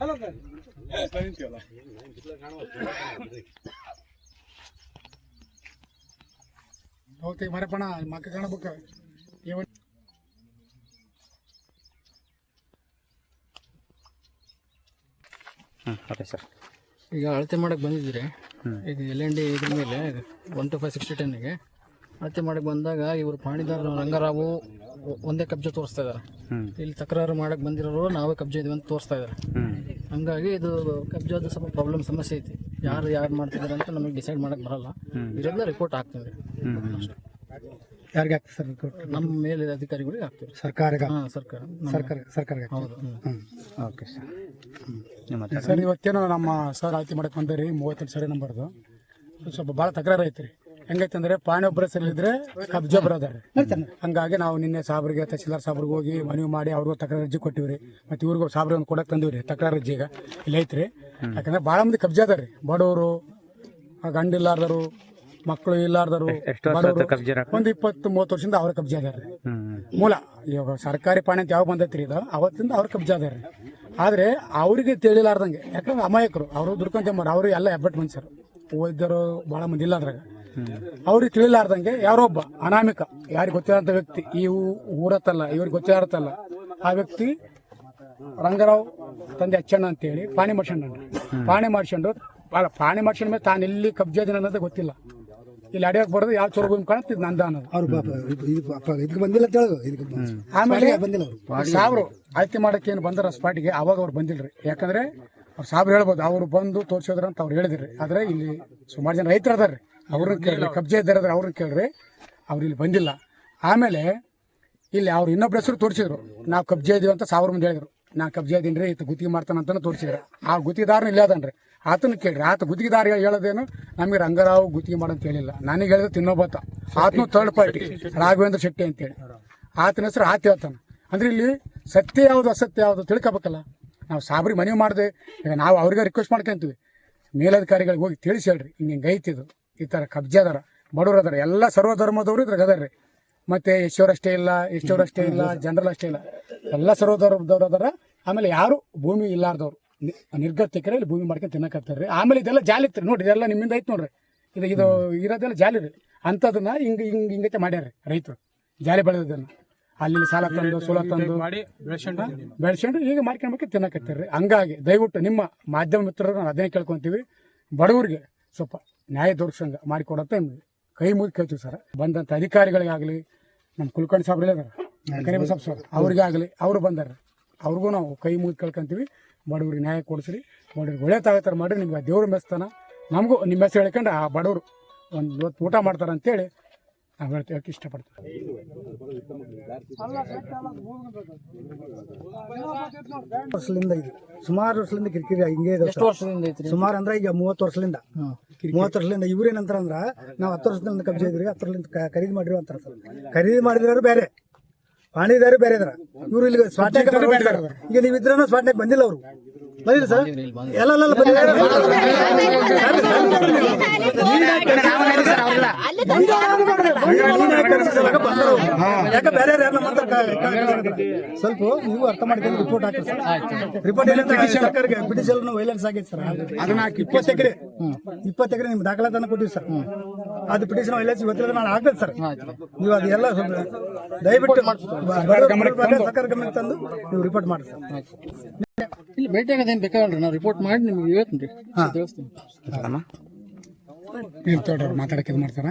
Hello बहुतेक मरे पण मग काढ ಓಕೆ ಸರ್ ಈಗ ಅಳತೆ ಮಾಡಕ್ಕೆ ಬಂದಿದ್ದೀರಿ. ಈಗ ಎಲ್ ಎನ್ ಡಿ ಇದ್ರ ಮೇಲೆ ಒನ್ ಟು ಫೈವ್ ಸಿಕ್ಸ್ಟಿ ಟೆನ್ನಿಗೆ ಅಳತೆ ಮಾಡಕ್ಕೆ ಬಂದಾಗ ಇವರು ಪಾಣಿದಾರ ರಂಗರಾವು ಒಂದೇ ಕಬ್ಜೆ ತೋರಿಸ್ತಾ ಇದ್ದಾರೆ ಇಲ್ಲಿ ತಕರಾರು ಮಾಡಕ್ಕೆ ಬಂದಿರೋರು ನಾವೇ ಕಬ್ಜೆ ಇದೀವಿ ಅಂತ ತೋರಿಸ್ತಾ ಇದ್ದಾರೆ ಹಂಗಾಗಿ ಇದು ಕಬ್ಜಾದ ಸ್ವಲ್ಪ ಪ್ರಾಬ್ಲಮ್ ಸಮಸ್ಯೆ ಐತಿ. ಯಾರು ಯಾರು ಮಾಡ್ತಿದ್ದಾರೆ ಅಂತ ನಮಗೆ ಡಿಸೈಡ್ ಮಾಡಕ್ಕೆ ಬರಲ್ಲ. ಇರೋದನ್ನ ರಿಪೋರ್ಟ್ ಹಾಕ್ತೀವಿ. ಯಾರಿಗೆ ಆಗ್ತದೆ ಸರ್ ರಿಪೋರ್ಟ್ ನಮ್ಮ ಮೇಲೆ ಅಧಿಕಾರಿಗಳಿಗೆ ಹಾಕ್ತೀವಿ. ಸರ್ಕಾರ ಹಾಂ ಸರ್ಕಾರ. ಸರ್ಕಾರ ಸರ್ಕಾರಕ್ಕೆ ಹೌದು. ಓಕೆ ಸರ್ ಸರ್ ಇವತ್ತೇನೋ ನಮ್ಮ ಸರ್ ಆಯ್ಕೆ ಮಾಡಕ್ ಬಂದಿರಿ ಮೂವತ್ತೆಂಟು ಸರಿ ನಂಬರ್ದು ಸ್ವಲ್ಪ ಭಾಳ ತಕರಾರು ಐತ್ರಿ. ಹೆಂಗೈತೆ ಅಂದ್ರೆ ಪಾಣಿ ಒಬ್ಬರ ಸರಿ ಇದ್ರೆ ಕಬ್ಜೆ ಒಬ್ಬರು ಹಂಗಾಗಿ ನಾವು ನಿನ್ನೆ ಸಾಬ್ರಿಗೆ ತಹಸೀಲ್ದಾರ್ ಸಾಬ್ರಿಗೆ ಹೋಗಿ ಮನವಿ ಮಾಡಿ ಅವ್ರಿಗೂ ತಕರಾರು ಅರ್ಜಿ ಕೊಟ್ಟಿವ್ರಿ. ಮತ್ತೆ ಇವ್ರಿಗೂ ಸಾಬ್ರಿಗೆ ಒಂದು ಕೊಡಕ್ಕೆ ತಂದಿವ್ರಿ ತಕರಾರು ಅರ್ಜಿ ಈಗ. ಇಲ್ಲಿ ಐತ್ರಿ. ಯಾಕಂದ್ರೆ ಭಾಳ ಮಂದಿ ಕಬ್ಜ ಅದಾರ್ರಿ. ಬಡವರು ಗಂಡ ಇಲ್ಲಾರ್ದರು ಮಕ್ಕಳು ಇಲ್ಲಾರ್ದರು? ಒಂದು ಇಪ್ಪತ್ತು ಮೂವತ್ತು ವರ್ಷದಿಂದ ಅವ್ರ ಕಬ್ಜಾ ಅದಾರ್ರಿ. ಮೂಲ ಇವಾಗ ಸರ್ಕಾರಿ ಪಾಣಿ ಅಂತ ಯಾವ ಬಂದೈತ್ರಿ ಇದು? ಅವತ್ತಿಂದ ಅವ್ರ ಕಬ್ಜಾ ಅದಾರ ಆದ್ರೆ ಅವರಿಗೆ ತಿಳಿಲಾರ್ದಂಗೆ ಯಾಕಂದ್ರೆ ಅಮಾಯಕರು ಅವರು ದುಡ್ಕೊಂತಂಬಾರ ಅವರು ಎಲ್ಲ ಹೆಬ್ಬಟ್ಟು ಮನುಷ್ಯರು ವೈದ್ಯರು ಬಹಳ ಮಂದಿ ಇಲ್ಲ ಅದ್ರಾಗ. ಅವ್ರಿಗೆ ತಿಳಿಲಾರ್ದಂಗೆ ಯಾರೋ ಒಬ್ಬ ಅನಾಮಿಕ ಯಾರಿಗೆ ಗೊತ್ತಿರೋಂಥ ವ್ಯಕ್ತಿ ಈ ಊರತ್ತಲ್ಲ ಇವ್ರಿಗೆ ಗೊತ್ತಿರತ್ತಲ್ಲ ಆ ವ್ಯಕ್ತಿ ರಂಗರಾವ್ ತಂದೆ ಅಚ್ಚಣ್ಣ ಅಂತೇಳಿ ಪಾಣಿ ಮಾಡ್ಸ್ಕೊಂಡು ಪಾಣಿ ಮಾಡ್ಸ್ಕೊಂಡು ಪಾಣಿ ಮಾಡ್ಸ್ಕೊಂಡ ಮೇಲೆ ಕಬ್ಜಾ ಎಲ್ಲಿ ಕಬ್ಜೆ ಅದಿನ ಅನ್ನೋದೇ ಗೊತ್ತಿಲ್ಲ. ಇಲ್ಲಿ ಅಡಿಯಕ್ಕೆ ಬರೋದು ಯಾವ ಚೊರ ಭೂಮಿ ಕಾಣುತ್ತೆ? ಇದು ನಂದ ಅನ್ನೋದು. ಅವ್ರು ಪಾಪ ಇದು ಪಾಪ ಇದಕ್ಕೆ ಬಂದಿಲ್ಲ ಅಂತ ಇದಕ್ಕೆ ಆಮೇಲೆ ಬಂದಿಲ್ಲ ಅವರು. ಸಾಬ್ರು ಆಯ್ಕೆ ಮಾಡಕ್ಕೆ ಏನು ಬಂದಾರ ಸ್ಪಾಟಿಗೆ ಅವಾಗ ಅವ್ರು ಬಂದಿಲ್ರಿ. ಯಾಕಂದ್ರೆ ಅವ್ರು ಸಾಬ್ರು ಹೇಳ್ಬೋದು ಅವ್ರು ಬಂದು ತೋರ್ಸಿದ್ರ ಅಂತ ಅವ್ರು ಹೇಳಿದ್ರಿ. ಆದ್ರೆ ಇಲ್ಲಿ ಸುಮಾರು ಜನ ರೈತರು ಅದಾರ್ರಿ. ಅವ್ರನ್ನ ಕೇಳ್ರಿ ಕಬ್ಜೆ ಇದ್ದಾರೆ ಅವ್ರನ್ನ ಕೇಳ್ರಿ. ಅವ್ರು ಇಲ್ಲಿ ಬಂದಿಲ್ಲ. ಆಮೇಲೆ ಇಲ್ಲಿ ಅವ್ರು ಇನ್ನೊಬ್ರ ಹೆಸರು ತೋರಿಸಿದ್ರು. ನಾವು ಕಬ್ಜೆ ಇದೀವಿ ಅಂತ ಸಾವಿರ ಮಂದಿ ಹೇಳಿದ್ರು. ನಾ ಕಬ್ಜೆ ಇದೀನಿ ರೀ ಇತ್ತು ಗುತ್ತಿಗೆ ಮಾಡ್ತಾನಂತ ತೋರಿಸಿದ್ರು. ಆ ಗುತ್ತಿಗೆದಾರನ ಇಲ್ಲೇ ಅದನ್ರಿ. ಆತನ ಕೇಳ್ರಿ. ಆತ ಗುತ್ತಿಗೆದಾರ ಹೇಳೋದೇನು? ನಮಗೆ ರಂಗರಾವ್ ಗುತ್ತಿಗೆ ಮಾಡಂತ ಹೇಳಿಲ್ಲ. ನನಗೆ ಹೇಳಿದ್ರೆ ತಿನ್ನೋಬತ್ತ. ಆತನು ಥರ್ಡ್ ಪಾರ್ಟಿ ರಾಘವೇಂದ್ರ ಶೆಟ್ಟಿ ಅಂತೇಳಿ ಆತನ ಹೆಸರು ಆತ ಹೇಳ್ತಾನೆ ಅಂದ್ರೆ ಇಲ್ಲಿ ಸತ್ಯ ಯಾವುದು ಅಸತ್ಯ ಯಾವುದು ತಿಳ್ಕೊಬೇಕಲ್ಲ? ನಾವು ಸಾಬರಿ ಮನವಿ ಮಾಡಿದೆ. ಈಗ ನಾವು ಅವ್ರಿಗೆ ರಿಕ್ವೆಸ್ಟ್ ಮಾಡ್ಕೊಂತೀವಿ ಮೇಲಧಿಕಾರಿಗಳಿಗೆ ಹೋಗಿ ತಿಳಿಸಿ ಹೇಳ್ರಿ. ಹಿಂಗೆ ಹಿಂಗೆ ಐತಿದು ಈ ಥರ ಕಬ್ಜೆ ಅದಾರ, ಬಡವ್ರು ಅದಾರ. ಎಲ್ಲ ಸರ್ವಧರ್ಮದವರು ಇದ್ರಾಗ ಅದಾರ್ರಿ ಮತ್ತೆ ಅಷ್ಟೇ ಇಲ್ಲ ಎಷ್ಟವರಷ್ಟೇ ಇಲ್ಲ, ಜನರಲ್ ಅಷ್ಟೇ ಇಲ್ಲ. ಎಲ್ಲ ಸರ್ವಧರ್ಮದವ್ರು ಅದಾರ. ಆಮೇಲೆ ಯಾರು ಭೂಮಿ ಇಲ್ಲಾರ್ದವ್ರು. ನಿರ್ಗತಿಕರೇ ಇಲ್ಲಿ ಭೂಮಿ ಮಾಡ್ಕೊಂಡು ತಿನ್ನಕತ್ತಾರ್ರಿ ಆಮೇಲೆ ಇದೆಲ್ಲ ಜಾಲಿ ಇತ್ತು ನೋಡಿ ಇದೆಲ್ಲ ನಿಮ್ಮಿಂದ ಐತೆ ನೋಡ್ರಿ. ಇದು ಇದು ಇರೋದೆಲ್ಲ ಜಾಲಿ ರೀ. ಅಂಥದನ್ನ ಹಿಂಗೆ ಹಿಂಗೆ ಹಿಂಗೈತೆ ಮಾಡ್ಯಾರ ರೈತರು. ಜಾಲಿ ಬೆಳೆದನ್ನು ಅಲ್ಲಿ ಸಾಲ ತಂದು ಸೋಲ ತಂದು ಬೆಳೆಸ್ಕೊಂಡು ಈಗ ಮಾಡ್ಕೊಂಡ್ಬೇಕು ತಿನ್ನಕತ್ತೀರಿ ಹಂಗಾಗಿ ದಯವಿಟ್ಟು ನಿಮ್ಮ ಮಾಧ್ಯಮ ಮಿತ್ರರು ನಾವು ಅದನ್ನೇ ಕೇಳ್ಕೊತೀವಿ. ಬಡವರಿಗೆ ಸ್ವಲ್ಪ ನ್ಯಾಯ ದೊರಕಂಗೆ ಮಾಡಿಕೊಡತ್ತ ನಿಮ್ಗೆ ಕೈ ಮುಗಿ ಕೇಳ್ತೀವಿ ಸರ್. ಬಂದಂಥ ಅಧಿಕಾರಿಗಳಿಗಾಗಲಿ ನಮ್ಮ ಕುಲಕರ್ಣಿ ಸಾಬ್ರೇ ಅದಾರ. ಕರಿಬಸಪ್ಪ ಸರ್ ಅವ್ರಿಗಾಗಲಿ ಅವರು ಬಂದಾರ. ಅವ್ರಿಗೂ ನಾವು ಕೈ ಮುಗಿ ಕೇಳ್ಕೊಂತೀವಿ. ಬಡವ್ರಿಗೆ ನ್ಯಾಯ ಕೊಡಿಸ್ರಿ ಬಡವ್ರಿಗೆ ಒಳ್ಳೆ ತಾಗತ್ತಾರೆ ಮಾಡಿರಿ ನಿಮ್ಗೆ ಆ ದೇವ್ರ ಮೆಸ್ತಾನ ನಮಗೂ ನಿಮ್ಮ ಹೆಸರು ಹೇಳ್ಕೊಂಡು ಆ ಬಡವರು ಒಂದು ಇವತ್ತು ಊಟ ಮಾಡ್ತಾರೆ ಅಂತೇಳಿ ನಾವು ಹೇಳ್ತೇವೆ ಇಷ್ಟಪಡ್ತೀವಿ. ವರ್ಷದಿಂದ ಇದು? ಸುಮಾರು ವರ್ಷದಿಂದ ಕಿರಿಕಿರಿ ಹಿಂಗೆ ಇದೆ ಎಷ್ಟು ವರ್ಷದಿಂದ ಐತ್ರಿ ಸುಮಾರು ಅಂದ್ರೆ ಈಗ ಮೂವತ್ತು ವರ್ಷದಿಂದ. ಮೂವತ್ತು ವರ್ಷದಿಂದ ಇವ್ರೇನಂತಾರ ಅಂದ್ರ ನಾವು ಹತ್ತು ವರ್ಷದಿಂದ ಕಬ್ಜೆ ಇದ್ರಿ ಹತ್ತು ವರ್ಷದಿಂದ ಖರೀದಿ ಮಾಡಿರೋ ಅಂತಾರ ಸರ್. ಖರೀದಿ ಮಾಡಿದ್ರೆ ಬೇರೆ. ಪಾಣಿದಾರು ಬೇರೆ ಇದ್ರ ಇವ್ರು ಇಲ್ಲಿ ಸ್ಪಾಟ್ನಾಗ ಈಗ ನೀವು ಇದ್ರೂ ಸ್ಪಾಟ್ನಾಗ ಬಂದಿಲ್ಲ ಅವರು ಬಂದಿಲ್ಲ ಸರ್ ಎಲ್ಲ ಯಾಕೆ ಬೇರೆ ಯಾರು ಸ್ವಲ್ಪ ನೀವು ಅರ್ಥ ಮಾಡ್ಕೊಂಡು ರಿಪೋರ್ಟ್ ಹಾಕಿ ಸರ್ ರಿಪೋರ್ಟ್ ಏನಂತ ಬ್ರಿಟಿಷ್ ವೈಲೆನ್ಸ್ ಆಗೈತೆ ಸರ್ ಇಪ್ಪತ್ತೆಕರೆ ಇಪ್ಪತ್ತೆಕರೆ ಇಪ್ಪತ್ತು ಎಕರೆ ಇಪ್ಪತ್ತು ಎಕರೆ ನಿಮ್ಗೆ ದಾಖಲಾತನ ಕೊಟ್ಟಿವಿ ಸರ್ ಅದು ಪಿಟಿಷನ್ ಎಲ್ಲ ಇವತ್ತಿಲ್ಲ ನಾನು ಆಗ್ತದೆ ಸರ್. ನೀವು ಅದೆಲ್ಲ ದಯವಿಟ್ಟು ಸರ್ಕಾರ ಗಮನಕ್ಕೆ ತಂದು. ನೀವು ರಿಪೋರ್ಟ್ ಮಾಡಿ ಸರ್. ಇಲ್ಲಿ ಭೇಟಿ ಆಗೋದೇನು ಬೇಕಾಗಲ್ರಿ ನಾವು ರಿಪೋರ್ಟ್ ಮಾಡಿ ನಿಮ್ಗೆ ಹೇಳ್ತೀನಿ ರೀ. ದೇವಸ್ಥಾನ. ಮಾತಾಡಕ್ಕೆ ಇದು ಮಾಡ್ತಾರ?